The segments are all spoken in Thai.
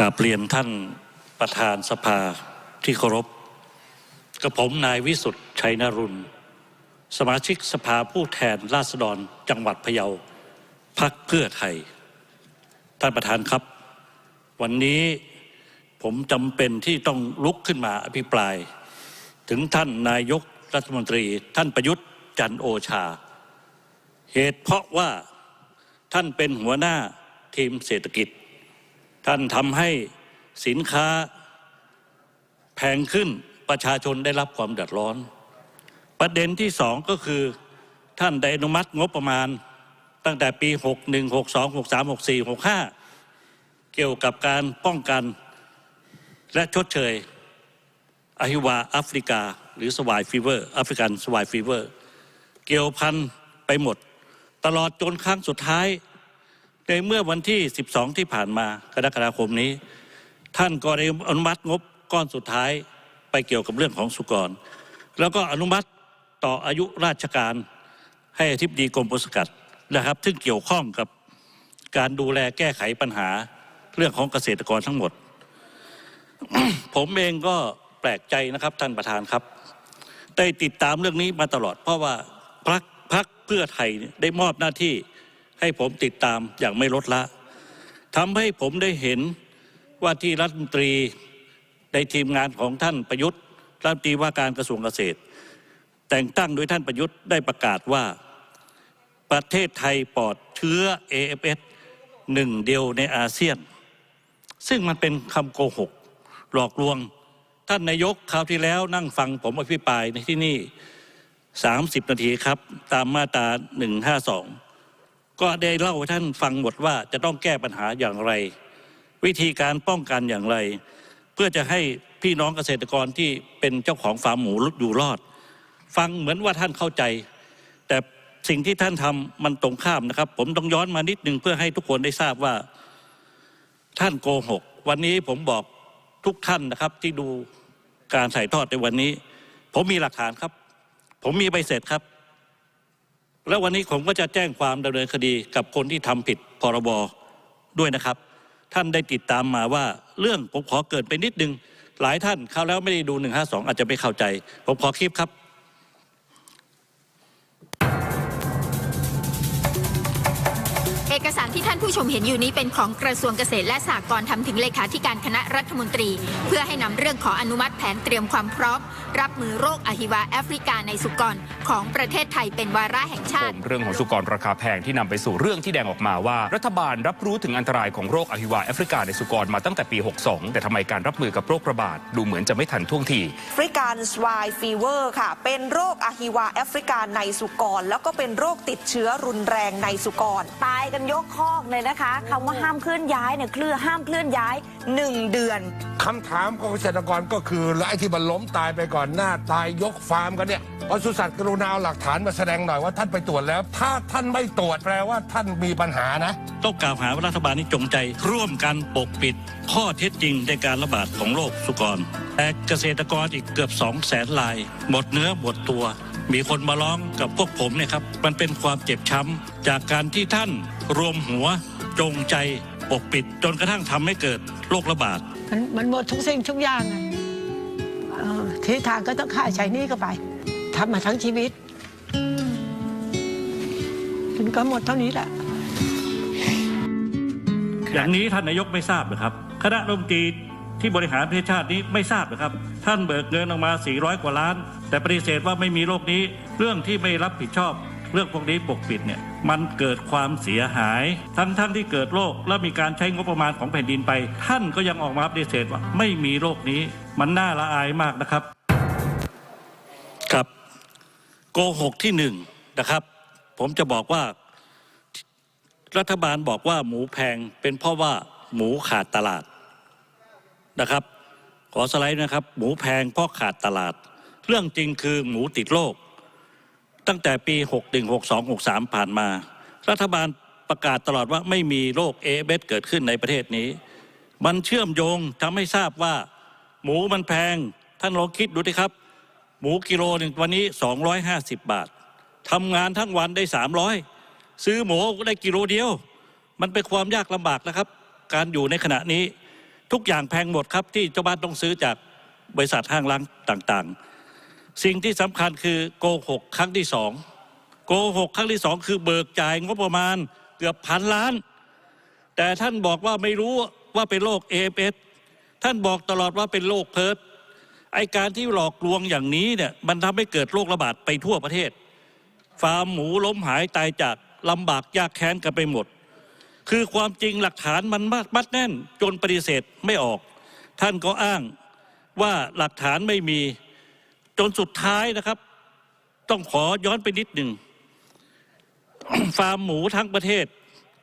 กราบเรียนท่านประธานสภาที่เคารพกับผมนายวิสุทธ์ชัยนรุณ สมาชิกสภาผู้แทนราษฎรจังหวัดพะเยาพักเพื่อไทย ท่านประธานครับ วันนี้ผมจำเป็นที่ต้องลุกขึ้นมาอภิปราย ถึงท่านนายกรัฐมนตรี ท่านประยุทธ์จันโอชา เหตุเพราะว่าท่านเป็นหัวหน้าทีมเศรษฐกิจ ท่านทำให้สินค้าแพงขึ้นประชาชนได้รับความเดือดร้อน ประเด็นที่สองก็คือท่านได้อนุมัติงบประมาณตั้งแต่ปี 61 62 63 64 65 เกี่ยวกับการป้องกันและชดเชยอหิวาแอฟริกา หรือสวายฟีเวอร์แอฟริกันสวายฟีเวอร์ เกี่ยวพันไปหมด ตลอดจนครั้งสุดท้าย ในเมื่อวันที่ 12 ที่ผ่านมากรกฎาคมนี้ ท่านก็ได้อนุมัติงบก้อนสุดท้ายไปเกี่ยวกับเรื่องของสุกร แล้วก็อนุมัติต่ออายุราชการให้อธิบดีกรมปศุสัตว์นะครับ ซึ่งเกี่ยวข้องกับการดูแลแก้ไขปัญหาเรื่องของเกษตรกรทั้งหมด ผมเองก็แปลกใจนะครับท่านประธานครับ ได้ติดตามเรื่องนี้มาตลอด เพราะว่าพรรคพรรคเพื่อไทยได้มอบหน้าที่ ให้ผมติดตามอย่างไม่ลดละทำให้ผมได้เห็นว่าที่รัฐมนตรีในทีมงานของท่านประยุทธ์รัฐมนตรีว่าการกระทรวงเกษตร แต่งตั้งโดยท่านประยุทธ์ได้ประกาศว่าประเทศไทยปลอดเชื้อ AFS หนึ่งเดียวในอาเซียน ซึ่งมันเป็นคำโกหก หลอกลวงท่านนายกคราวที่แล้วนั่งฟังผมอภิปรายในที่นี่ 30 นาทีครับ ตามมาตรา152 ก็ได้เล่าให้ท่านฟังหมดว่าจะต้องแก้ปัญหาอย่างไร วิธีการป้องกันอย่างไร เพื่อจะให้พี่น้องเกษตรกรที่เป็นเจ้าของฟาร์มหมูอยู่รอด ฟังเหมือนว่าท่านเข้าใจ แต่สิ่งที่ท่านทำมันตรงข้ามนะครับ ผมต้องย้อนมานิดนึงเพื่อให้ทุกคนได้ทราบว่า ท่านโกหก วันนี้ผมบอกทุกท่านนะครับที่ดูการถ่ายทอดในวันนี้ ผมมีหลักฐานครับ ผมมีใบเสร็จครับ แล้ววันนี้ผมก็จะแจ้งความดำเนินคดีกับคนที่ทำผิดพรบด้วยนะครับ ท่านได้ติดตามมาว่าเรื่องผมขอเกิดไปนิดนึง หลายท่านเข้าแล้วไม่ได้ดู 152 อาจจะไม่เข้าใจ ผมขอคลิปครับ อกสารที่ท่านผู้ชมเห็นอยู่นี้เป็นของกระทรวงเกษตรและสหกรณ์ทำถึงเลขาธิการคณะรัฐมนตรี เพื่อให้นำเรื่องขออนุมัติแผนเตรียมความพร้อม รับมือโรคอหิวาแอฟริกาในสุกรของประเทศไทยเป็นวาระแห่งชาติ เรื่องของสุกรราคาแพงที่นำไปสู่เรื่องที่แดงออกมาว่า รัฐบาลรับรู้ถึงอันตรายของโรคอหิวาแอฟริกาในสุกรมาตั้งแต่ปี 62 แต่ทำไมการรับมือกับโรคระบาดดูเหมือนจะไม่ทันท่วงทีแอฟริกันสวายฟีเวอร์ค่ะ เป็นโรคอะฮิวาแอฟริกาในสุกรแล้วก็เป็นโรคติดเชื้อรุนแรงในสุกรตายกันยกคอกเลยนะคะคำว่าห้ามเคลื่อนย้ายเนี่ยเคลื่อนห้ามเคลื่อนย้าย 1 เดือน คำถามของเกษตรกรก็คือแล้วไอ้ที่มันล้มตายไปก่อนหน้าตายยกฟาร์มกันเนี่ยปศุสัตว์กรุณาเอาหลักฐานมาแสดงหน่อยว่าท่านไปตรวจแล้ว ถ้าท่านไม่ตรวจแปลว่าท่านมีปัญหานะ ต้องกล่าวหาว่ารัฐบาลนี้จงใจ ร่วมกันปกปิด ข้อเท็จจริงในการระบาดของโรคสุกรแต่เกษตรกรอีกเกือบ2 0 0แสนราย หมดเนื้อหมดตัว มีคนมาร้องกับพวกผมเนี่ยครับ มันเป็นความเจ็บช้ำจากการที่ท่านรวมหัวจงใจปกปิด จนกระทั่งทำให้เกิดโรคระบาด มันมันหมดทุกสิ่งทุกอย่างอะเออที่ทางก็ต้องค่าใช้หนี้ก็ไปทำมาทั้งชีวิต มันก็หมดเท่านี้แหละ อย่างนี้ท่านนายกไม่ทราบนะครับ คณะรัฐมนตรี ที่บริหารประเทศชาตินี้ไม่ทราบนะครับ ท่านเบิกเงินออกมา 400 กว่าล้าน แต่ปฏิเสธว่าไม่มีโรคนี้ เรื่องที่ไม่รับผิดชอบ เรื่องพวกนี้ปกปิดเนี่ยมันเกิดความเสียหาย ทั้งท่านที่เกิดโรคและมีการใช้งบประมาณของแผ่นดินไป ท่านก็ยังออกมาปฏิเสธว่าไม่มีโรคนี้ มันน่าละอายมากนะครับ ครับโกหกที่หนึ่งนะครับ ผมจะบอกว่ารัฐบาลบอกว่าหมูแพงเป็นเพราะว่าหมูขาดตลาด นะครับ ขอสไลด์นะครับ หมูแพงเพราะขาดตลาด เรื่องจริงคือหมูติดโรคตั้งแต่ปี 61 62 63 ผ่านมา รัฐบาลประกาศตลอดว่าไม่มีโรคเอเบสเกิดขึ้นในประเทศนี้ มันเชื่อมโยงทำให้ทราบว่า หมูมันแพง ท่านลองคิดดูดิครับ หมูกิโลหนึ่งวันนี้ 250 บาททำงานทั้งวันได้ 300 ซื้อหมูได้กิโลเดียว มันเป็นความยากลำบากนะครับ การอยู่ในขณะนี้ ทุกอย่างแพงหมดครับที่เจ้าบ้านต้องซื้อจากบริษัทห้างร้านต่างๆ สิ่งที่สำคัญคือโกหกครั้งที่สองโกหกครั้งที่สองคือเบิกจ่ายงบประมาณเกือบพันล้าน แต่ท่านบอกว่าไม่รู้ว่าเป็นโรคเอเสท่านบอกตลอดว่าเป็นโรคเพิร์ดไอการที่หลอกลวงอย่างนี้เนี่ยมันทำให้เกิดโรคระบาดไปทั่วประเทศ ฟาร์มหมูล้มหายตายจากลำบากยากแค้นกันไปหมด คือความจริงหลักฐานมันมัดมัดแน่น จนปฏิเสธไม่ออก ท่านก็อ้างว่าหลักฐานไม่มีจนสุดท้ายนะครับ ต้องขอย้อนไปนิดหนึ่งฟาร์มหมูทั้งประเทศ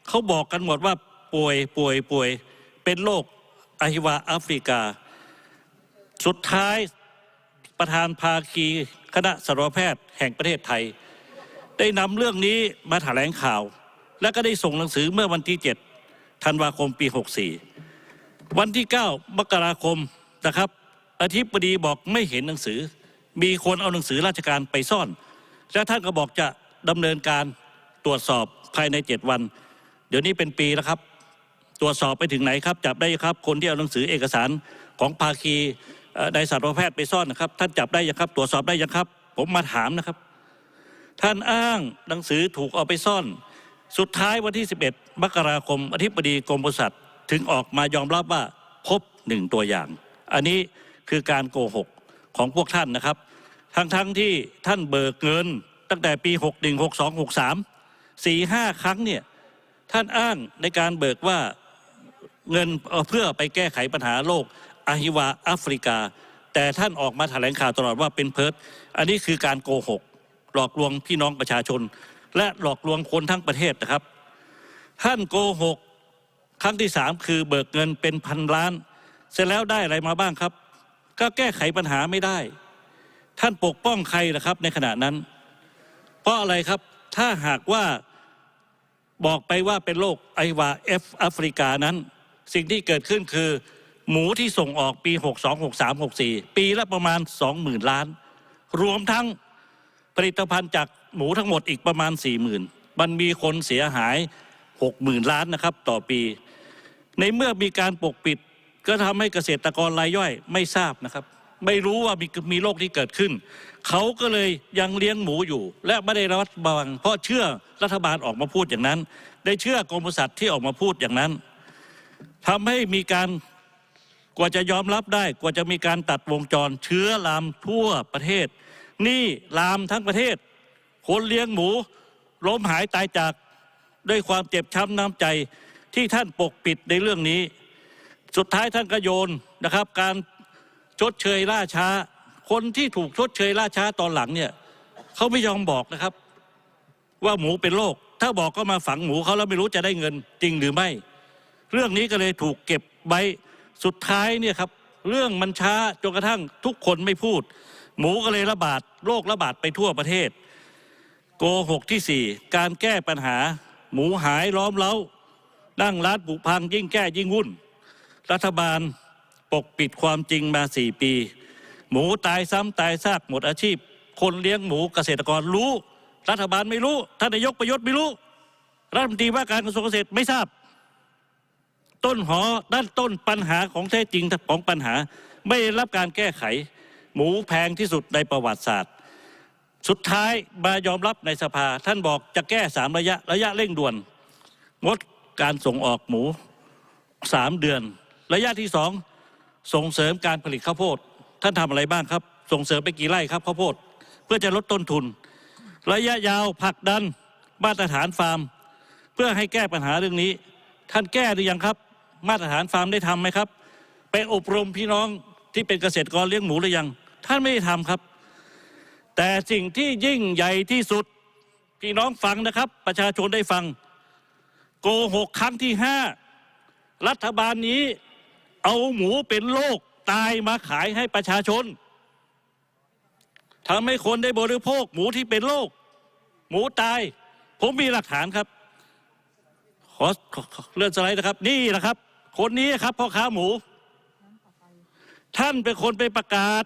เขาบอกกันหมดว่าป่วยป่วยป่วย เป็นโรคอหิวาแอฟริกา สุดท้ายประธานภาคีคณะสัตวแพทย์แห่งประเทศไทย ได้นำเรื่องนี้มาแถลงข่าว และก็ได้ส่งหนังสือเมื่อวันที่7ธันวาคมปี 64 วันที่ 9 มกราคมนะครับอธิบดีบอกไม่เห็นหนังสือ มีคนเอาหนังสือราชการไปซ่อน และท่านก็บอกจะดำเนินการตรวจสอบภายใน 7 วัน เดี๋ยวนี้เป็นปีแล้วครับ ตรวจสอบไปถึงไหนครับ จับได้ครับ คนที่เอาหนังสือเอกสารของภาคีเอ่อในสัตวแพทย์ไปซ่อนนะครับ ท่านจับได้ยังครับ ตรวจสอบได้ยังครับ ผมมาถามนะครับ ท่านอ้างหนังสือถูกเอาไปซ่อน สุดท้ายวันที่ 11 มกราคมอธิบดีกรมปศุสัตว์ถึงออกมายอมรับว่าพบหนึ่งตัวอย่าง อันนี้คือการโกหกของพวกท่านนะครับ ทั้งทั้งที่ท่านเบิกเงินตั้งแต่ปี 61 62 63 4 5 ครั้งเนี่ยท่านอ้างในการเบิกว่าเงินเพื่อไปแก้ไขปัญหาโรคอาฮิวาแอฟริกา แต่ท่านออกมาแถลงข่าวตลอดว่าเป็นเพิร์ดอันนี้คือการโกหก หลอกลวงพี่น้องประชาชน และหลอกลวงคนทั้งประเทศนะครับ ท่านโกหกครั้งที่สามคือเบิกเงินเป็นพันล้าน เสร็จแล้วได้อะไรมาบ้างครับ ก็แก้ไขปัญหาไม่ได้ ท่านปกป้องใครล่ะครับ ในขณะนั้น เพราะอะไรครับถ้าหากว่าบอกไปว่าเป็นโรคไอวาเอฟแอฟริกานั้น สิ่งที่เกิดขึ้นคือ หมูที่ส่งออกปี 62 63 64 ปีละประมาณ 20,000 ล้าน รวมทั้งผลิตภัณฑ์จาก หมูทั้งหมดอีกประมาณ40,000มันมีคนเสียหาย60,000ล้านนะครับต่อปี ในเมื่อมีการปกปิดก็ทำให้เกษตรกรรายย่อยไม่ทราบนะครับ ไม่รู้ว่ามีมีโรคที่เกิดขึ้น เขาก็เลยยังเลี้ยงหมูอยู่ และไม่ได้ระมัดระวัง เพราะเชื่อรัฐบาลออกมาพูดอย่างนั้น ได้เชื่อกรมสัตว์ที่ออกมาพูดอย่างนั้นทำให้มีการกว่าจะยอมรับได้ กว่าจะมีการตัดวงจรเชื้อลามทั่วประเทศ นี่ลามทั้งประเทศ คนเลี้ยงหมูล้มหายตายจากด้วยความเจ็บช้ำน้ำใจที่ท่านปกปิดในเรื่องนี้ สุดท้ายท่านก็โยนนะครับ การชดเชยล่าช้า คนที่ถูกชดเชยล่าช้าตอนหลังเนี่ยเขาไม่ยอมบอกนะครับ ว่าหมูเป็นโรคถ้าบอกก็มาฝังหมูเขาแล้วไม่รู้จะได้เงินจริงหรือไม่ เรื่องนี้ก็เลยถูกเก็บไว้สุดท้ายเนี่ยครับ เรื่องมันช้าจนกระทั่งทุกคนไม่พูด หมูก็เลยระบาดโรคระบาดไปทั่วประเทศ โกหกที่สี่การแก้ปัญหา หมูหายล้อมเล้านั่งร้านบุพังยิ่งแก้ยิ่งวุ่น รัฐบาลปกปิดความจริงมาสี่ปี หมูตายซ้ำตายซากหมดอาชีพ คนเลี้ยงหมูเกษตรกรรู้ รัฐบาลไม่รู้ท่านนายกประยุทธ์ไม่รู้ รัฐมนตรีว่าการกระทรวงเกษตรไม่ทราบ ต้นหอด้านต้นปัญหาของแท้จริงของปัญหา ไม่ได้รับการแก้ไข หมูแพงที่สุดในประวัติศาสตร์ สุดท้ายมายอมรับในสภาท่านบอกจะแก้สามระยะระยะเร่งด่วน งดการส่งออกหมูสามเดือน ระยะที่สองส่งเสริมการผลิตข้าวโพด ท่านทำอะไรบ้างครับ ส่งเสริมไปกี่ไร่ครับข้าวโพด เพื่อจะลดต้นทุน ระยะยาวผลักดันมาตรฐานฟาร์ม เพื่อให้แก้ปัญหาเรื่องนี้ ท่านแก้หรือยังครับ มาตรฐานฟาร์มได้ทำไหมครับ ไปอบรมพี่น้องที่เป็นเกษตรกรเลี้ยงหมูหรือยัง ท่านไม่ได้ทำครับ แต่สิ่งที่ยิ่งใหญ่ที่สุดพี่น้องฟังนะครับ ประชาชนได้ฟัง โกหกครั้งที่ห้ารัฐบาลนี้เอาหมูเป็นโรคตายมาขายให้ประชาชนทำให้คนได้บริโภค หมูที่เป็นโรคหมูตาย ผมมีหลักฐานครับขอขอขอเลื่อนสไลด์นะครับ นี่แหละครับ คนนี้ครับพ่อค้าหมู ท่านเป็นคนไปประกาศ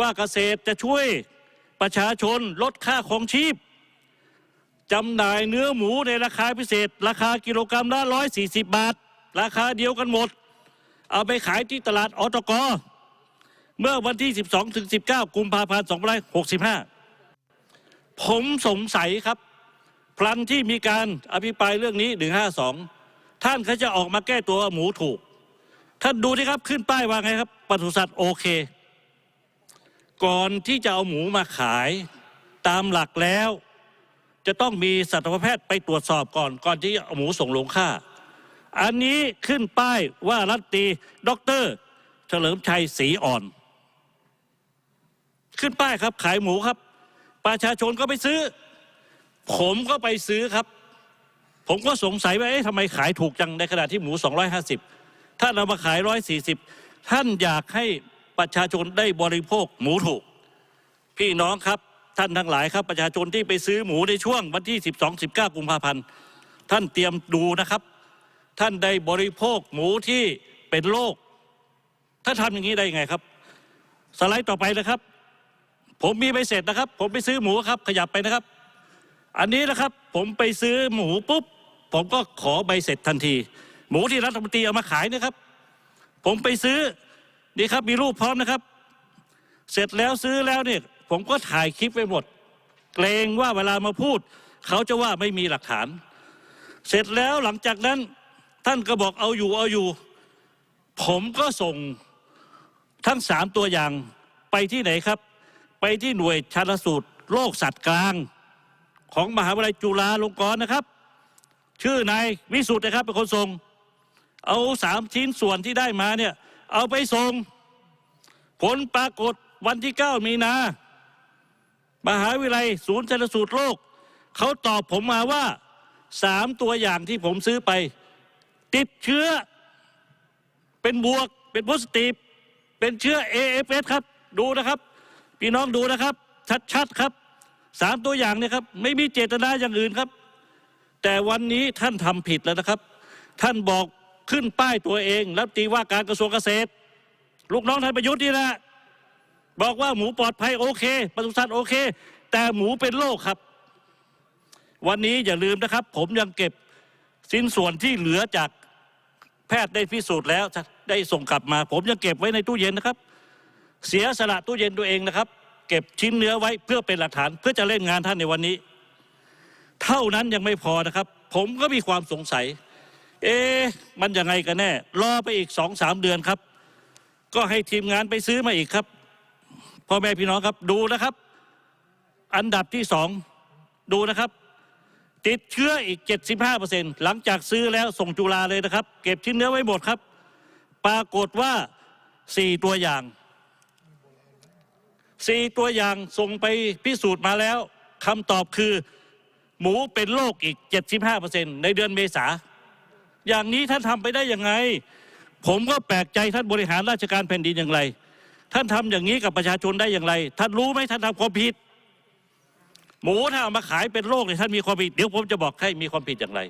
ว่าเกษตรจะช่วย ประชาชนลดค่าของชีพจำหน่ายเนื้อหมูในราคาพิเศษ ราคากิโลกรรัมละ140บาท ราคาเดียวกันหมด เอาไปขายที่ตลาดอตกเมื่อวันที่ 12ถึง19 กุมภาพันธ์2565 ผมสงสัยครับ พลันที่มีการอภิปรายเรื่องนี้ 152 ท่านเขาจะออกมาแก้ตัวว่าหมูถูก ท่านดูดิครับขึ้นป้ายว่าไงครับปศุสัตว์โอเค ก่อนที่จะเอาหมูมาขายตามหลักแล้ว จะต้องมีสัตวแพทย์ไปตรวจสอบก่อน ก่อนที่เอาหมูส่งโรงฆ่า อันนี้ขึ้นป้ายว่ารัตตีด็อกเตอร์เฉลิมชัยศรีอ่อน ขึ้นป้ายครับขายหมูครับ ประชาชนก็ไปซื้อ ผมก็ไปซื้อครับ ผมก็สงสัยว่าเอ๊ะทำไมขายถูกจังในขณะที่หมู 250 ถ้าเรามาขาย 140 ท่านอยากให้ ประชาชนได้บริโภคหมูถูก พี่น้องครับท่านทั้งหลายครับ ประชาชนที่ไปซื้อหมูในช่วงวันที่ 12 19 กุมภาพันธ์ท่านเตรียมดูนะครับ ท่านได้บริโภคหมูที่เป็นโรคถ้าทำอย่างนี้ได้ยังไงครับ สไลด์ต่อไปนะครับ ผมมีใบเสร็จนะครับ ผมไปซื้อหมูครับ ขยับไปนะครับ อันนี้นะครับ ผมไปซื้อหมูปุ๊บผมก็ขอใบเสร็จทันที หมูที่รัฐมนตรีเอามาขายนะครับ ผมไปซื้อ นี่ครับมีรูปพร้อมนะครับ เสร็จแล้วซื้อแล้วเนี่ยผมก็ถ่ายคลิปไว้หมด เกรงว่าเวลามาพูด เขาจะว่าไม่มีหลักฐาน เสร็จแล้วหลังจากนั้นท่านก็บอกเอาอยู่เอาอยู่ ผมก็ส่งทั้งสามตัวอย่างไปที่ไหนครับ ไปที่หน่วยชันสูตรโรคสัตว์กลาง ของมหาวิทยาลัยจุฬาลงกรณ์นะครับ ชื่อนายวิสุทธ์นะครับเป็นคนส่ง เอาสามชิ้นส่วนที่ได้มาเนี่ย เอาไปส่ง ผลปรากฏวันที่ 9 มีนา มหาวิทยาลัยศูนย์ชันสูตรโรคเขาตอบผมมาว่าสามตัวอย่างที่ผมซื้อไป ติดเชื้อ เป็นบวก เป็นโพสติฟเป็นเชื้อ AFS ครับ ดูนะครับ พี่น้องดูนะครับ ชัดๆครับสามตัวอย่างเนี่ยครับ ไม่มีเจตนาอย่างอื่นครับ แต่วันนี้ท่านทำผิดแล้วนะครับ ท่านบอก ขึ้นป้ายตัวเองรัฐตีว่าการกระทรวงเกษตร ลูกน้องท่านประยุทธ์นี่แหละบอกว่าหมูปลอดภัยโอเคปศุสัตว์โอเค แต่หมูเป็นโรคครับ วันนี้อย่าลืมนะครับ ผมยังเก็บสิ้นส่วนที่เหลือจากแพทย์ได้พิสูจน์แล้วได้ส่งกลับมา ผมยังเก็บไว้ในตู้เย็นนะครับ เสียสละตู้เย็นตัวเองนะครับ เก็บชิ้นเนื้อไว้เพื่อเป็นหลักฐาน เพื่อจะเล่นงานท่านในวันนี้ เท่านั้นยังไม่พอนะครับ ผมก็มีความสงสัย เอ๊ะมันยังไงกันแน่ รอไปอีกสองสามเดือนครับ ก็ให้ทีมงานไปซื้อมาอีกครับพ่อแม่พี่น้องครับดูนะครับ อันดับที่สองดูนะครับ ติดเชื้ออีก 75เปอร์เซ็นหลังจากซื้อแล้วส่งจุฬาเลยนะครับ เก็บชิ้นเนื้อไว้หมดครับ ปรากฏว่าสี่ตัวอย่างสี่ตัวอย่างส่งไปพิสูจน์มาแล้วคำตอบคือ หมูเป็นโรคอีก 75เปอร์เซ็นในเดือนเมษา อย่างนี้ท่านทำไปได้ยังไง ผมก็แปลกใจท่านบริหารราชการแผ่นดินอย่างไร ท่านทำอย่างนี้กับประชาชนได้อย่างไร ท่านรู้ไหมท่านทำความผิด หมูถ้าเอามาขายเป็นโรคเนี่ยท่านมีความผิดเดี๋ยวผมจะบอกให้มีความผิดอย่างไร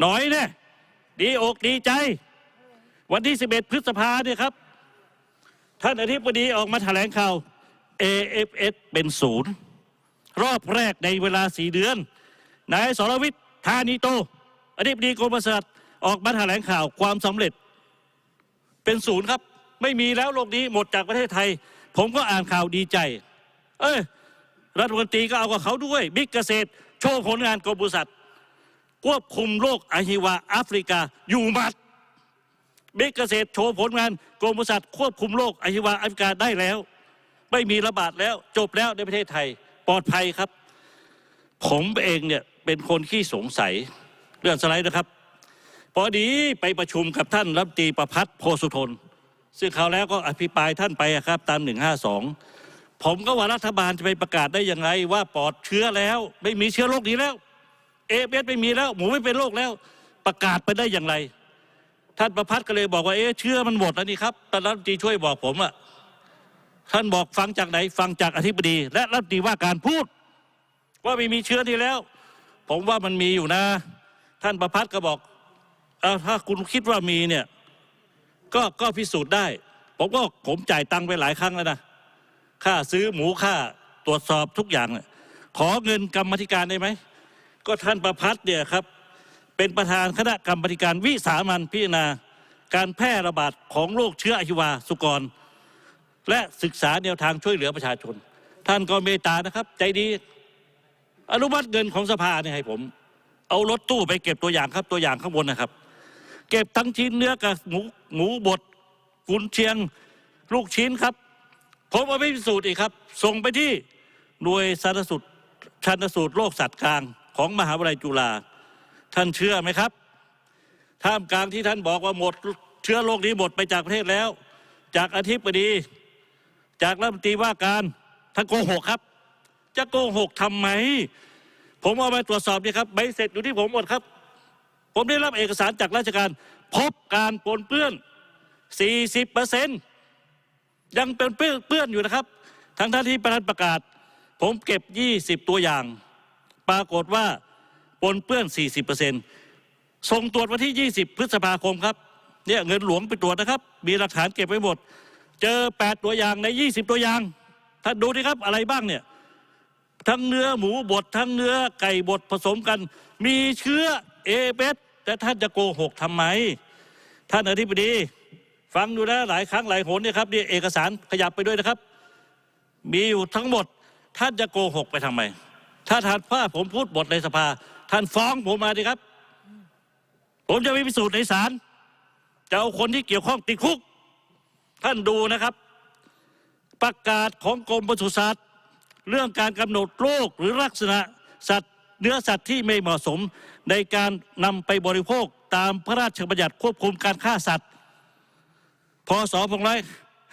หน่อยเนี่ยดีอกดีใจ วันที่ 11 พฤษภาเนี่ยครับ ท่านอธิบดีออกมาแถลงข่าว AFS เป็นศูนย์รอบแรกในเวลาสี่เดือนนายสรวิทย์ธานิโตอธิบดีกรมปศุสัตว์ ออกมาแถลงข่าวความสำเร็จ เป็นศูนย์ครับ ไม่มีแล้วโลกนี้หมดจากประเทศไทย ผมก็อ่านข่าวดีใจ เอ้ยรัฐมนตรีก็เอากับเขาด้วยบิ๊กเกษตร โชว์ผลงานกรมปศุสัตว์ควบคุมโรคอะฮิวาแอฟริกาอยู่หมัดบิ๊กเกษตรโชว์ผลงานกรมปศุสัตว์ควบคุมโรคอะฮิวาแอฟริกาได้แล้ว ไม่มีระบาดแล้วจบแล้วในประเทศไทย ปลอดภัยครับ ผมเองเนี่ยเป็นคนขี้สงสัยเรื่องสไลด์นะครับ พอดีไปประชุมกับท่านรัฐตีประพัฒน์โพสุทน ซึ่งเขาแล้วก็อภิปรายท่านไปครับตาม 152 ผมก็ว่ารัฐบาลจะไปประกาศได้อยังไงว่าปลอดเชื้อแล้วไม่มีเชื้อโรคนี้แล้วเอเไม่มีแล้ว หมูไม่เป็นโรคแล้ว ประกาศไปได้อย่างไร ท่านประพัฒน์ก็เลยบอกว่าเอ๊ะเชื้อมันหมดแล้วนี่ครับแต่รัฐมนตรีช่วยบอกผมอะท่านบอกฟังจากไหนฟังจากอธิบดี และรัฐมนตรีว่าการพูด ว่าไม่มีเชื้อนี้แล้ว ผมว่ามันมีอยู่นะ ท่านประพัฒน์ก็บอก ถ้าคุณคิดว่ามีเนี่ยก็ก็พิสูจน์ได้ ผมก็ผมจ่ายตังค์ไปหลายครั้งแล้วนะค่าซื้อหมูค่าตรวจสอบทุกอย่าง ขอเงินกรรมธิการได้ไหม ก็ท่านประพัฒน์เนี่ยครับ เป็นประธานคณะกรรมธิการวิสามันพิจารณา การแพร่ระบาดของโรคเชื้ออหิวาสุกร และศึกษาแนวทางช่วยเหลือประชาชน ท่านก็เมตตานะครับ ใจดี อนุมัติเงินของสภาเนี่ยให้ผม เอารถตู้ไปเก็บตัวอย่างครับตัวอย่างข้างบนนะครับ เก็บทั้งชิ้นเนื้อกับหมูหมูบดกุนเชียงลูกชิ้นครับ ผมเอาไปพิสูจน์อีกครับ ส่งไปที่หน่วยสารสุดชันสูตรโรคสัตว์กลางของมหาวิทยาลัยจุฬาท่านเชื่อไหมครับ ท่ามกลางที่ท่านบอกว่าหมดเชื้อโรคนี้หมดไปจากประเทศแล้ว จากอธิบดี จากรัฐมนตรีว่าการท่านโกหกครับ จะโกหกทำไม ผมเอาไปตรวจสอบเนี่ครับใบเสร็จอยู่ที่ผมหมดครับ ผมได้รับเอกสารจากราชการพบการปนเปื้อน 40เปอร์เซ็นยังเป็นเปื้อนอนอยู่นะครับ ทั้งท่านที่ประธานประกาศ ผมเก็บ 20 ตัวอย่าง ปรากฏว่าปนเปื้อน 40เปอร์เซ็นส่งตรวจวันที่ 20 พฤษภาคมครับเนี่ยเงินหลวงไปตรวจนะครับ มีหลักฐานเก็บไว้หมด เจอ 8 ตัวอย่างใน 20 ตัวอย่างท่านดูดิครับอะไรบ้างเนี่ยทั้งเนื้อหมูบดทั้งเนื้อไก่บดผสมกัน มีเชื้อ เอเบสแต่ท่านจะโกหกทำไม ท่านอธิบดี ฟังดูนะหลายครั้งหลายหนเนี่ยครับนี่เอกสารขยับไปด้วยนะครับ มีอยู่ทั้งหมด ท่านจะโกหกไปทำไม ถ้าท่านว่าผมพูดบทในสภา ท่านฟ้องผมมาดิครับ ผมจะไปพิสูจน์ในศาลจะเอาคนที่เกี่ยวข้องติดคุก ท่านดูนะครับ ประกาศของกรมปศุสัตว์ เรื่องการกำหนดโรคหรือลักษณะสัตว์ เนื้อสัตว์ที่ไม่เหมาะสมในการนำไปบริโภคตามพระราชบัญญัติควบคุมการฆ่าสัตว์ พศ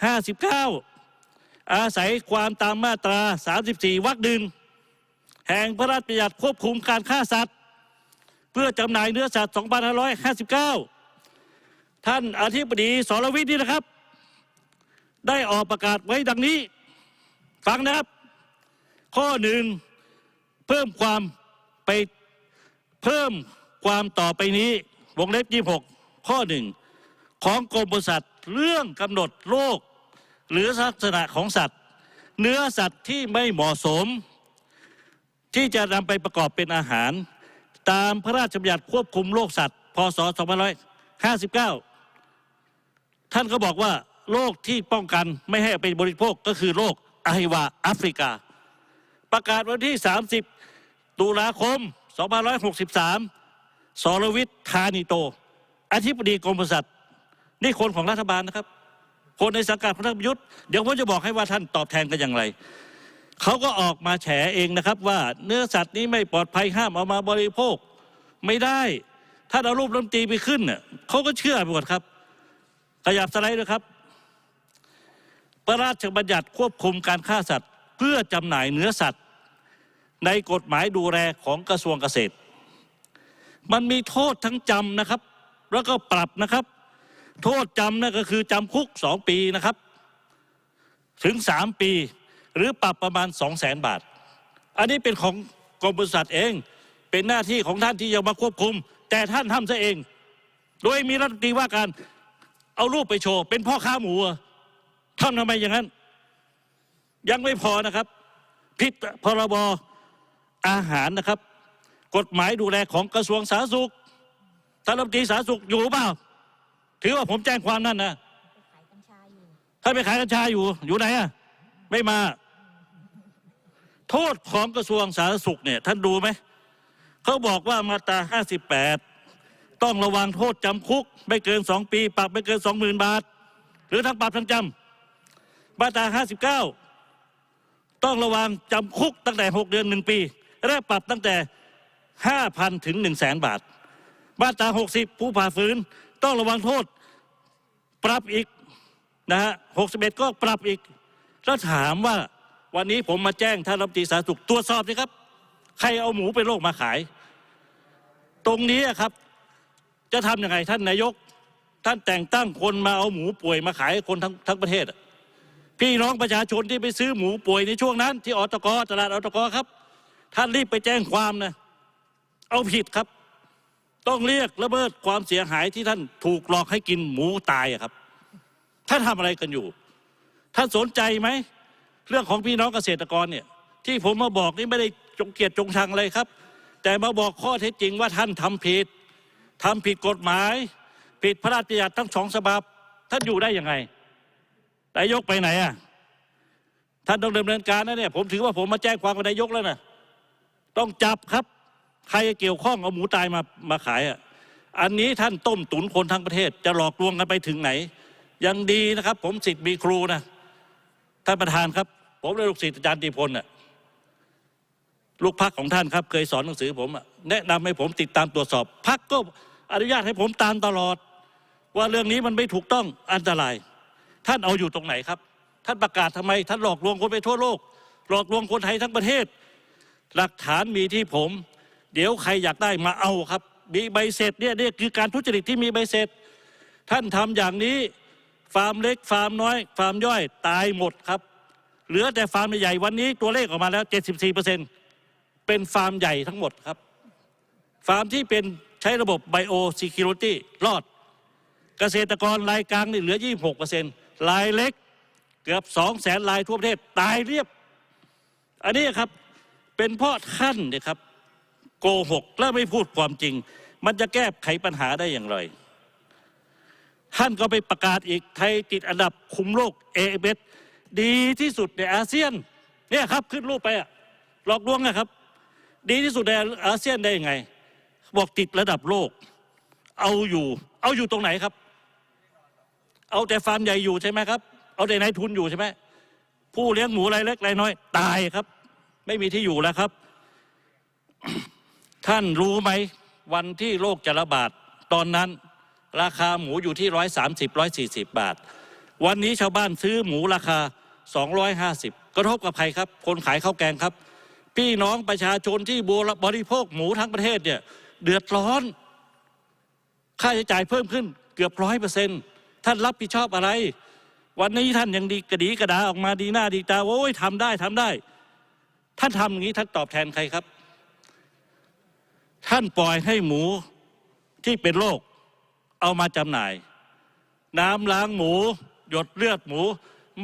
2559 อาศัยความตามมาตรา 34 วรรคหนึ่งแห่งพระราชบัญญัติควบคุมการฆ่าสัตว์ เพื่อจำหน่ายเนื้อสัตว์ 2559 ท่านอธิบดีสรวิทย์นี่นะครับ ได้ออกประกาศไว้ดังนี้ ฟังนะครับ ข้อหนึ่งเพิ่มความ ไปเพิ่มความต่อไปนี้วงเล็บยี่หกข้อหนึ่งของกรมปศุสัตว์เรื่องกำหนดโรคหรือลักษณะของสัตว์ เนื้อสัตว์ที่ไม่เหมาะสม ที่จะนำไปประกอบเป็นอาหาร ตามพระราชบัญญัติควบคุมโรคสัตว์พศ2559 ท่านก็บอกว่าโรคที่ป้องกันไม่ให้เอาไปบริโภคก็คือโรคอะฮิวาแอฟริกา ประกาศวันที่ 30 ตุลาคม 2563 สรวิทย์ธานิโต อธิบดีกรมปศุสัตว์นี่คนของรัฐบาลนะครับ คนในสังกัดพระประยุทธ์เดี๋ยวผมจะบอกให้ว่าท่านตอบแทนกันอย่างไร เขาก็ออกมาแฉเองนะครับว่าเนื้อสัตว์นี้ไม่ปลอดภัยห้ามเอามาบริโภค ไม่ได้ ถ้าเอารูปรัฐมนตรีไปขึ้นเน่ยเขาก็เชื่อไปหมดครับ ขยับสไลด์ด้วยครับ พระราชบัญญัติควบคุมการฆ่าสัตว์ เพื่อจำหน่ายเนื้อสัตว์ ในกฎหมายดูแลของกระทรวงเกษตร มันมีโทษทั้งจำนะครับ แล้วก็ปรับนะครับ โทษจำนั่นก็คือจำคุกสองปีนะครับ ถึงสามปี หรือปรับประมาณสองแสนบาท อันนี้เป็นของกรมบริษัทเอง เป็นหน้าที่ของท่านที่จะมาควบคุม แต่ท่านทำซะเอง โดยมีรัฐมนตรีว่าการเอารูปไปโชว์ เป็นพ่อค้าหมูทำทำไมอย่างนั้น ยังไม่พอนะครับ ผิดพรบ อาหารนะครับ กฎหมายดูแลของกระทรวงสาธารณสุขท่านรัฐมนตรีสาธารณสุขอยู่เปล่า ถือว่าผมแจ้งความนั่นนะท่านไปขายกัญชาอยู่ อยู่ไหนอะไม่มา โทษของกระทรวงสาธารณสุขเนี่ย ท่านดูไหมเขาบอกว่ามาตรา58 ต้องระวังโทษจำคุก ไม่เกิน2ปี ปรับไม่เกิน20,000บาท หรือทั้งปรับทั้งจำมาตรา59 ต้องระวังจำคุกตั้งแต่ 6 เดือน1ปี และปรับตั้งแต่ 5,000 ถึง 1 0 0 0 0 0 บาท มาตรา 60 ผู้ผ่าฝืนต้องระวังโทษ ปรับอีกนะฮะ61 ก็ปรับอีก แล้วถามว่าวันนี้ผมมาแจ้งท่านรัฐมนตรีสาธารณสุขตรวจสอบสิครับ ใครเอาหมูไปโรคมาขาย ตรงนี้อะครับ จะทำยังไงท่านนายก ท่านแต่งตั้งคนมาเอาหมูป่วยมาขายคนทั้งทั้งประเทศ พี่น้องประชาชนที่ไปซื้อหมูป่วยในช่วงนั้น ที่ออตกตลาดอตกครับ ท่านรีบไปแจ้งความนะ เอาผิดครับ ต้องเรียกระเบิดความเสียหายที่ท่านถูกหลอกให้กินหมูตายครับ ท่านทำอะไรกันอยู่ ท่านสนใจไหม เรื่องของพี่น้องเกษตรกรเนี่ย ที่ผมมาบอกนี่ไม่ได้จงเกลียดจงชังเลยครับ แต่มาบอกข้อเท็จจริงว่าท่านทำผิดทำผิดกฎหมาย ผิดพระราชบัญญัติทั้งสองฉบับ ท่านอยู่ได้ยังไงนายกไปไหนอะท่านต้องดำเนินการนะเนี่ย ผมถือว่าผมมาแจ้งความกับนายกแล้วนะ ต้องจับครับ ใครเกี่ยวข้องเอาหมูตายมามาขายอะอันนี้ท่านต้มตุ๋นคนทั้งประเทศ จะหลอกลวงกันไปถึงไหน ยังดีนะครับ ผมสิทธิ์มีครูนะท่านประธานครับ ผมเป็นลูกศิษย์อาจารย์ตีพลน่ะลูกพักของท่านครับ เคยสอนหนังสือผมอะแนะนำให้ผมติดตามตรวจสอบ พักก็อนุญาตให้ผมตามตลอด ว่าเรื่องนี้มันไม่ถูกต้องอันตราย ท่านเอาอยู่ตรงไหนครับ ท่านประกาศทำไม ท่านหลอกลวงคนไปทั่วโลก หลอกลวงคนไทยทั้งประเทศ หลักฐานมีที่ผม เดี๋ยวใครอยากได้มาเอาครับ มีใบเสร็จเนี่ยนี่คือการทุจริตที่มีใบเสร็จ ท่านทำอย่างนี้ฟาร์มเล็กฟาร์มน้อย ฟาร์มย่อยตายหมดครับ เหลือแต่ฟาร์มใหญ่วันนี้ตัวเลขออกมาแล้ว 74เปอร์เซ็นต์เป็นฟาร์มใหญ่ทั้งหมดครับ ฟาร์มที่เป็นใช้ระบบไบโอซิคิ r ตี้รอด เกษตรกรรายกลางนี่เหลือ 26เปอร์เซ็นต์รายเล็กเกือบ2แสนรายทั่วประเทศตายเรียบ อันนี้ครับ เป็นเพราะท่านนี่ยครับ โกหกและไม่พูดความจริง มันจะแก้ไขปัญหาได้อย่างไร ท่านก็ไปประกาศอีกไทยติดอันดับคุมโลกเอเบดีที่สุดในอาเซียนเนี่ยครับขึ้นรูปไปอะหลอกลวงนะครับ ดีที่สุดในอาเซียนได้ยังไง บอกติดระดับโลก เอาอยู่ เอาอยู่ตรงไหนครับ เอาแต่ฟาร์มใหญ่อยู่ใช่ไหมครับ เอาแต่นายทุนอยู่ใช่ไหมผู้เลี้ยงหมูรายเล็กรายน้อย ตายครับ ไม่มีที่อยู่แล้วครับ ท่านรู้ไหม วันที่โรคจะระบาด ตอนนั้น ราคาหมูอยู่ที่ร้อยสามสิบร้อยสี่สิบบาท วันนี้ชาวบ้านซื้อหมูราคาสองร้อยห้าสิบกระทบกับใครครับ คนขายข้าวแกงครับ พี่น้องประชาชนที่บริโภคหมูทั้งประเทศเนี่ย เดือดร้อน ค่าใช้จ่ายเพิ่มขึ้นเกือบร้อยเปอร์เซ็นต์ท่านรับผิดชอบอะไร วันนี้ท่านยังดีกระดีกระดาออกมาดีหน้าดีตาโอ้ยทำได้ทำได้ ท่านทำอย่างนี้ท่านตอบแทนใครครับ ท่านปล่อยให้หมูที่เป็นโรคเอามาจำหน่าย น้ำล้างหมู หยดเลือดหมู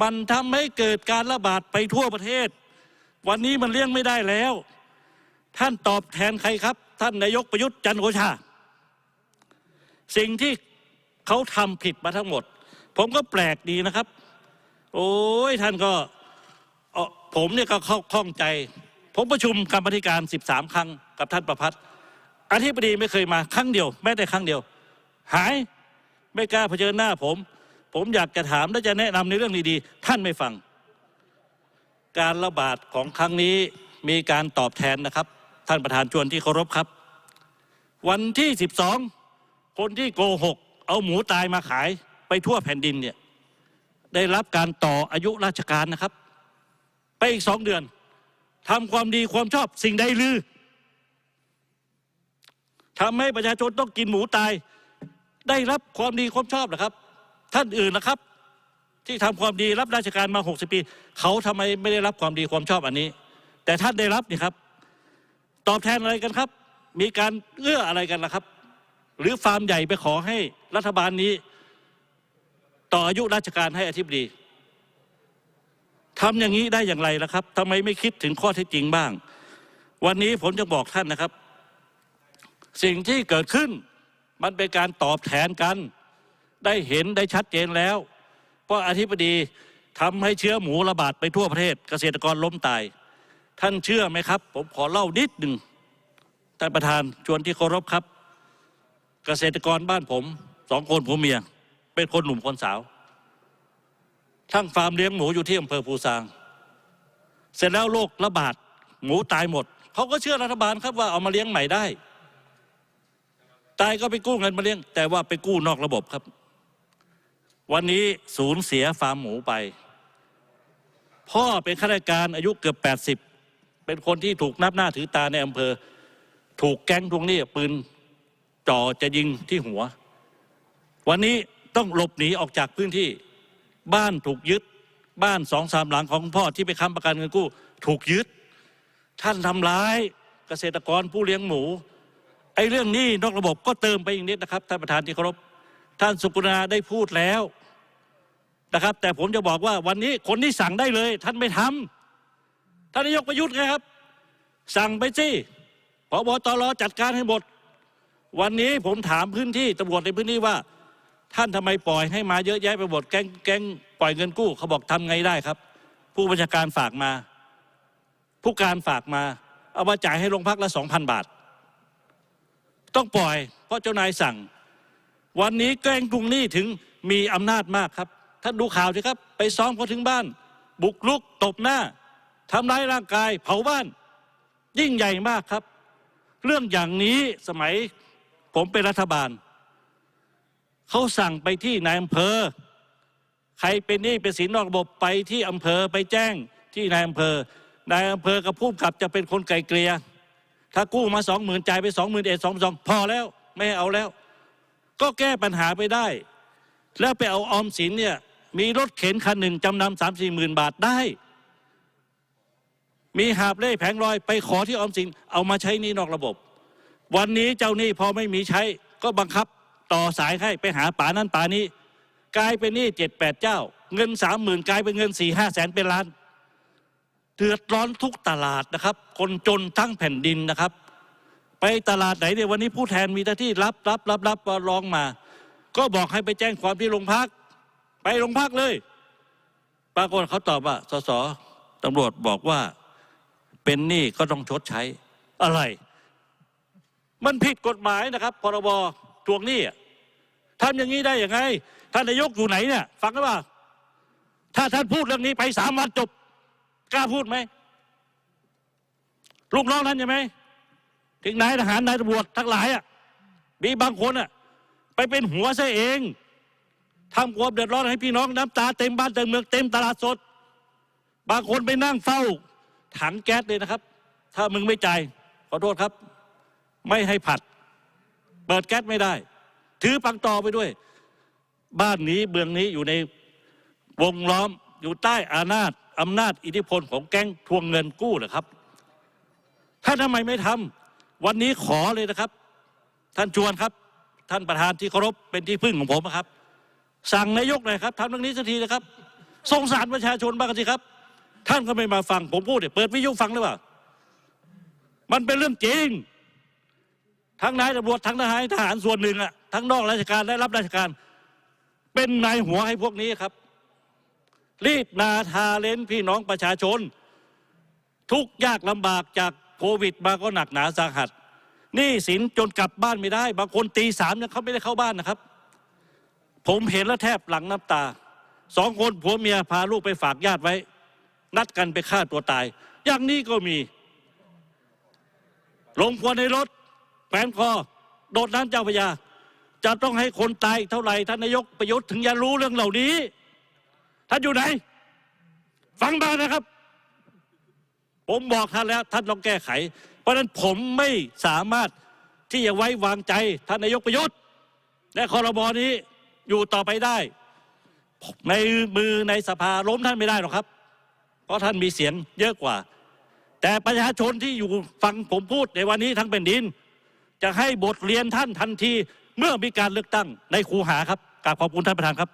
มันทำให้เกิดการระบาดไปทั่วประเทศ วันนี้มันเลี้ยงไม่ได้แล้ว ท่านตอบแทนใครครับ ท่านนายกประยุทธ์จันโอชา สิ่งที่เขาทำผิดมาทั้งหมด ผมก็แปลกดีนะครับ โอ้ยท่านก็ ผมเนี่ยก็เข้าข้องใจ ผมประชุมกรรมธิการ 13 ครั้งกับท่านประพัฒน์อธิบดีไม่เคยมาครั้งเดียวแม้แต่ครั้งเดียว หายไม่กล้าเผชิญหน้าผม ผมอยากจะถามและจะแนะนำในเรื่องดีๆ ท่านไม่ฟัง การระบาดของครั้งนี้มีการตอบแทนนะครับ ท่านประธานชวนที่เคารพครับ วันที่ 12 คนที่โกหก เอาหมูตายมาขายไปทั่วแผ่นดินเนี่ยได้รับการต่ออายุราชการนะครับ ไปอีกสองเดือนทำความดีความชอบสิ่งใดลือทำให้ประชาชนต้องกินหมูตาย ได้รับความดีความชอบนะครับ ท่านอื่นนะครับ ที่ทำความดีรับราชการมา 60 ปี เขาทำไมไม่ได้รับความดีความชอบอันนี้ แต่ท่านได้รับนี่ครับ ตอบแทนอะไรกันครับ มีการเอื้ออะไรกันล่ะครับ หรือฟาร์มใหญ่ไปขอให้รัฐบาลนี้ ต่ออายุราชการให้อธิบดี ทำอย่างนี้ได้อย่างไรล่ะครับทำไมไม่คิดถึงข้อเท็จจริงบ้าง วันนี้ผมจะบอกท่านนะครับ สิ่งที่เกิดขึ้นมันเป็นการตอบแทนกัน ได้เห็นได้ชัดเจนแล้ว เพราะอธิบดีทำให้เชื้อหมูระบาดไปทั่วประเทศ เกษตรกรล้มตาย ท่านเชื่อไหมครับ ผมขอเล่านิดหนึ่งท่านประธานชวนที่เคารพครับ เกษตรกรบ้านผมสองคนผัวเมีย เป็นคนหนุ่มคนสาว ทั้งฟาร์มเลี้ยงหมูอยู่ที่อำเภอภูซาง เสร็จแล้วโรคระบาดหมูตายหมด เขาก็เชื่อรัฐบาลครับว่าเอามาเลี้ยงใหม่ได้ ตายก็ไปกู้เงินมาเลี้ยง แต่ว่าไปกู้นอกระบบครับ วันนี้ศูนย์เสียฟาร์มหมูไป พ่อเป็นข้าราชการอายุเกือบแปดสิบเป็นคนที่ถูกนับหน้าถือตาในอำเภอ ถูกแก๊งทวงหนี้ปืนจ่อจะยิงที่หัว วันนี้ต้องหลบหนีออกจากพื้นที่ บ้านถูกยึด บ้านสองสามหลังของพ่อที่ไปค้ำประกันเงินกู้ ถูกยึด ท่านทำร้ายเกษตรกรผู้เลี้ยงหมูไอ้เรื่องนี้นอกระบบก็เติมไปอีกนิดนะครับท่านประธานที่เคารพท่านสุกุณาได้พูดแล้วนะครับ แต่ผมจะบอกว่าวันนี้คนที่สั่งได้เลย ท่านไม่ทำท่านนายกประยุทธ์ไงครับ สั่งไปสิพบตรจัดการให้หมด วันนี้ผมถามพื้นที่ตำรวจในพื้นที่ว่า ท่านทำไมปล่อยให้มาเยอะแยะไปหมดแก๊งแก๊งปล่อยเงินกู้เขาบอกทำไงได้ครับ ผู้บัญชาการฝากมา ผู้การฝากมา เอามาจ่ายให้โรงพักละสองพันบาท ต้องปล่อย เพราะเจ้านายสั่ง วันนี้แก๊งกรุงหนี้ถึงมีอำนาจมากครับท่านดูข่าวสิครับ ไปซ้อมเขาถึงบ้าน บุกรุกตบหน้าทำร้ายร่างกาย เผาบ้าน ยิ่งใหญ่มากครับ เรื่องอย่างนี้สมัยผมเป็นรัฐบาล เขาสั่งไปที่นายอำเภอ ใครเป็นหนี้เป็นสินนอกระบบไปที่อำเภอไปแจ้งที่นายอำเภอนายอำเภอกับผู้กำกับจะเป็นคนไกลเกลี่ยถ้ากู้มาสองหมื่นจ่ายไปสองหมื่นเอ็ดสองสองพอแล้วไม่เอาแล้ว ก็แก้ปัญหาไปได้ แล้วไปเอาออมสินเนี่ยมีรถเข็นคันหนึ่งจำนำสามสี่หมื่นบาทได้ มีหาบเล่แผงลอยไปขอที่ออมสินเอามาใช้นี้นอกระบบ วันนี้เจ้าหนี้พอไม่มีใช้ก็บังคับ ต่อสายให้ไปหาป่านั้นป่านี้ กลายเป็นหนี้เจ็ดแปดเจ้า เงินสามหมื่นกลายเป็นเงินสี่ห้าแสนเป็นล้านเดือดร้อนทุกตลาดนะครับ คนจนทั้งแผ่นดินนะครับ ไปตลาดไหนเนี่ยวันนี้ผู้แทนมีหน้าที่รับรับรับรับร้องมา ก็บอกให้ไปแจ้งความที่โรงพัก ไปโรงพักเลย ปรากฏเขาตอบว่าสสตำรวจบอกว่าเป็นหนี้ก็ต้องชดใช้อะไร มันผิดกฎหมายนะครับพรบทวงหนี้ ทำอย่างนี้ได้ยังไง ท่านนายกอยู่ไหนเนี่ยฟังหรือเปล่าถ้าท่านพูดเรื่องนี้ไปสามวันจบกล้าพูดไหมลูกน้องท่านใช่ไหมถึงนายทหารนายตำรวจทั้งหลายอะมีบางคนอะ ไปเป็นหัวซะเองทำความเดือดร้อนให้พี่น้องน้ำตาเต็มบ้านเต็มเมืองเต็มตลาดสด บางคนไปนั่งเฝ้า ถังแก๊สเลยนะครับ ถ้ามึงไม่จ่ายขอโทษครับ ไม่ให้ผัด เปิดแก๊สไม่ได้ ถือปังตอไปด้วย บ้านนี้เมืองนี้อยู่ในวงล้อมอยู่ใต้อานาจอำนาจอิทธิพลของแก๊งทวงเงินกู้เหรอครับท่านทำไมไม่ทำวันนี้ขอเลยนะครับ ท่านชวนครับ ท่านประธานที่เคารพเป็นที่พึ่งของผมนะครับ สั่งนายกหน่อยครับทำเรื่องนี้สักทีนะครับสงสารประชาชนบ้างสิครับ ท่านก็ไม่มาฟังผมพูดเนี่ยเปิดวิทยุฟังหรือเปล่ามันเป็นเรื่องจริง ทั้งนายตำรวจทั้งทหารทหารส่วนหนึ่งอะทั้งนอกราชการและรับราชการ เป็นนายหัวให้พวกนี้ครับ รีดนาทาเลนพี่น้องประชาชน ทุกยากลำบากจากโควิดมาก็หนักหนาสาหัสนี้สินจนกลับบ้านไม่ได้ บางคนตีสามเนี่ยเขาไม่ได้เข้าบ้านนะครับ ผมเห็นแล้วแทบหลังน้ำตาสองคนผัวเมียพาลูกไปฝากญาติไว้ นัดกันไปฆ่าตัวตาย อย่างนี้ก็มี ลงควนในรถ แขวนคอโดดน้ำเจ้าพระยา จะต้องให้คนตายเท่าไหร่ท่านนายกประยุทธ์ถึงจะรู้เรื่องเหล่านี้ท่านอยู่ไหน ฟังมานะครับ ผมบอกท่านแล้ว ท่านต้องแก้ไข เพราะนั้นผมไม่สามารถที่จะไว้วางใจท่านนายกประยุทธ์และคอรบอนี้อยู่ต่อไปได้ ในมือในสภาล้มท่านไม่ได้หรอกครับ เพราะท่านมีเสียงเยอะกว่า แต่ประชาชนที่อยู่ฟังผมพูดในวันนี้ทั้งเป็นดิน จะให้บทเรียนท่านทันทีเมื่อมีการเลือกตั้งในคูหาครับกราบขอบคุณท่านประธานครับ